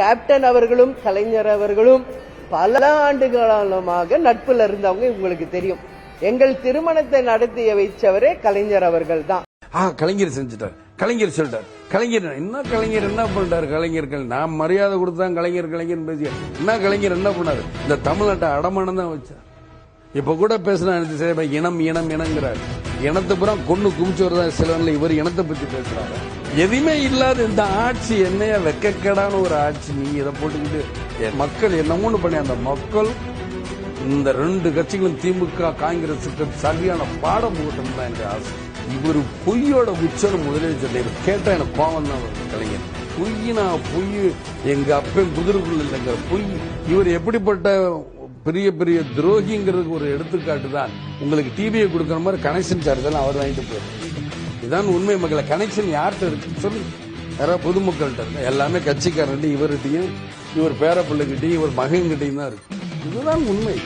Captain அவர்களும் கலைஞர் அவர்களும் பல ஆண்டு காலமாக நட்புல இருந்தவங்க உங்களுக்கு தெரியும். எங்கள் திருமணத்தை நடத்தி வைச்சவரே கலைஞர் அவர்கள் தான் ஆ கலைஞர் செஞ்சுட்டார். கலைஞர் சொல்லிட்டார். கலைஞர் என்ன கலைஞர் என்ன பண்றாரு கலைஞர்கள்? நான் மரியாதை கொடுத்தான் கலைஞர் கலைஞர் பேசிய? என்ன கலைஞர் என்ன பண்ணாரு? இந்த தமிழ்நாட்டை அடமானம் தான் வச்சார். இப்ப கூட பேசினா இனம் இனம் இனங்கிறார். இனத்தை புறம் கொண்டு குமிச்சவர் தான் சிலவன்ல இவர் இனத்தை பத்தி பேசுறாரு. எதுவுமே இல்லாத இந்த ஆட்சி என்னையா வெக்கக்கேடான ஒரு ஆட்சி? நீ இதை போட்டுக்கிட்டு என் மக்கள் என்னமோன்னு பண்ணி அந்த மக்கள் இந்த ரெண்டு கட்சிகளும் திமுக காங்கிரசுக்கு சரியான பாடம் போகட்டும் தான் என்ற ஆசை. இவர் பொய்யோட உச்சம் முதலே சொல்லியிரு கேட்டா எனக்கு கோவம் தான் கலைஞர். பொய்னா பொய் எங்க அப்பன் குதிரைக்குள்ள இல்லைங்கிற பொய். இவர் எப்படிப்பட்ட பெரிய பெரிய துரோகிங்கிறதுக்கு ஒரு எடுத்துக்காட்டு தான். உங்களுக்கு டிவியை கொடுக்குற மாதிரி கனெக்ஷன் சார்ஜ் எல்லாம் அவர் வாங்கிட்டு போயிரு. இதுதான் உண்மை மக்களை கனெக்ஷன் யார்கிட்ட இருக்கு? சொல்லி. யாராவது பொதுமக்கள்கிட்ட இருக்கு. எல்லாமே கட்சிக்காரர்கிட்ட இவர்கிட்டையும் இவர் பேர பிள்ளைகிட்டையும் இவர் மகன்கிட்டையும் தான் இருக்கு. இதுதான் உண்மை.